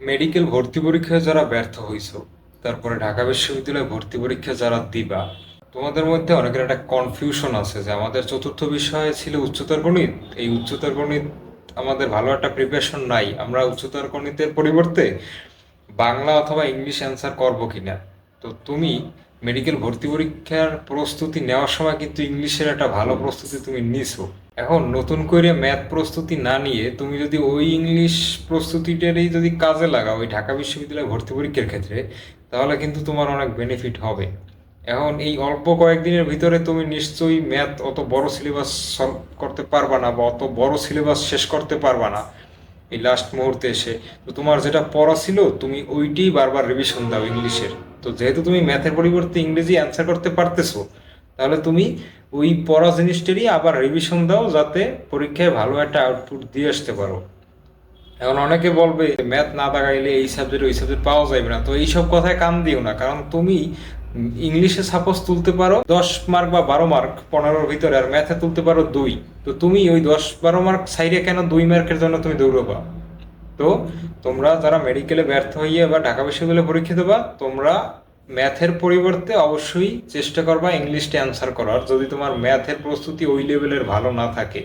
Medical ভর্তি পরীক্ষায় যারা ব্যর্থ হইছ, তারপরে ঢাকা বিশ্ববিদ্যালয়ে ভর্তি পরীক্ষা যারা দিবা, তোমাদের মধ্যে অনেকের একটা কনফিউশন আছে যে আমাদের চতুর্থ বিষয় ছিল উচ্চতর গণিত। এই উচ্চতর গণিত আমাদের ভালো একটা প্রিপারেশন নাই। আমরা উচ্চতর গণিতের পরিবর্তে বাংলা অথবা ইংলিশ অ্যান্সার করব কিনা? তো তুমি মেডিকেল ভর্তি পরীক্ষার প্রস্তুতি নেওয়ার সময় কিন্তু ইংলিশের একটা ভালো প্রস্তুতি তুমি নিছো। এখন নতুন করে ম্যাথ প্রস্তুতি না নিয়ে তুমি যদি ওই ইংলিশ প্রস্তুতিটারই যদি কাজে লাগাও ওই ঢাকা বিশ্ববিদ্যালয়ে ভর্তি পরীক্ষার ক্ষেত্রে, তাহলে কিন্তু তোমার অনেক বেনিফিট হবে। এখন এই অল্প কয়েকদিনের ভিতরে তুমি নিশ্চয়ই ম্যাথ অত বড় সিলেবাস সলভ করতে পারবা না বা অত বড় সিলেবাস শেষ করতে পারবা না এই লাস্ট মুহূর্তে এসে। তো তোমার যেটা পড়া ছিল, তুমি ওইটাই বারবার রিভিশন দাও ইংলিশের। তো যেহেতু তুমি ম্যাথের পরিবর্তে ইংরেজি অ্যান্সার করতে পারতেছো, তাহলে তুমি ওই পড়া জিনিসটারই আবার রিভিশন দাও যাতে পরীক্ষায় ভালো একটা আউটপুট দিয়ে আসতে পারো। এখন অনেকে বলবে ম্যাথ না দাগাইলে এই সাবজেক্ট ওই সাবজেক্ট পাওয়া যাবে না। তো এইসব কথায় কান দিও না, কারণ তুমি ইংলিশে সাপোজ তুলতে পারো দশ মার্ক বা বারো মার্ক পনেরোর ভিতরে, আর ম্যাথে তুলতে পারো দুই। তো তুমি ওই দশ বারো মার্ক সাইডে কেন দুই মার্কের জন্য তুমি দৌড়বা? তো তোমরা যারা মেডিকেলে ব্যর্থ হইয়ে বা ঢাকা বিশ্ববিদ্যালয়ে পরীক্ষা দেবা, তোমরা ম্যাথের পরিবর্তে অবশ্যই চেষ্টা করবা ইংলিশটা অ্যান্সার করার। যদি তোমার ম্যাথের প্রস্তুতি ওই লেভেলের ভালো না থাকে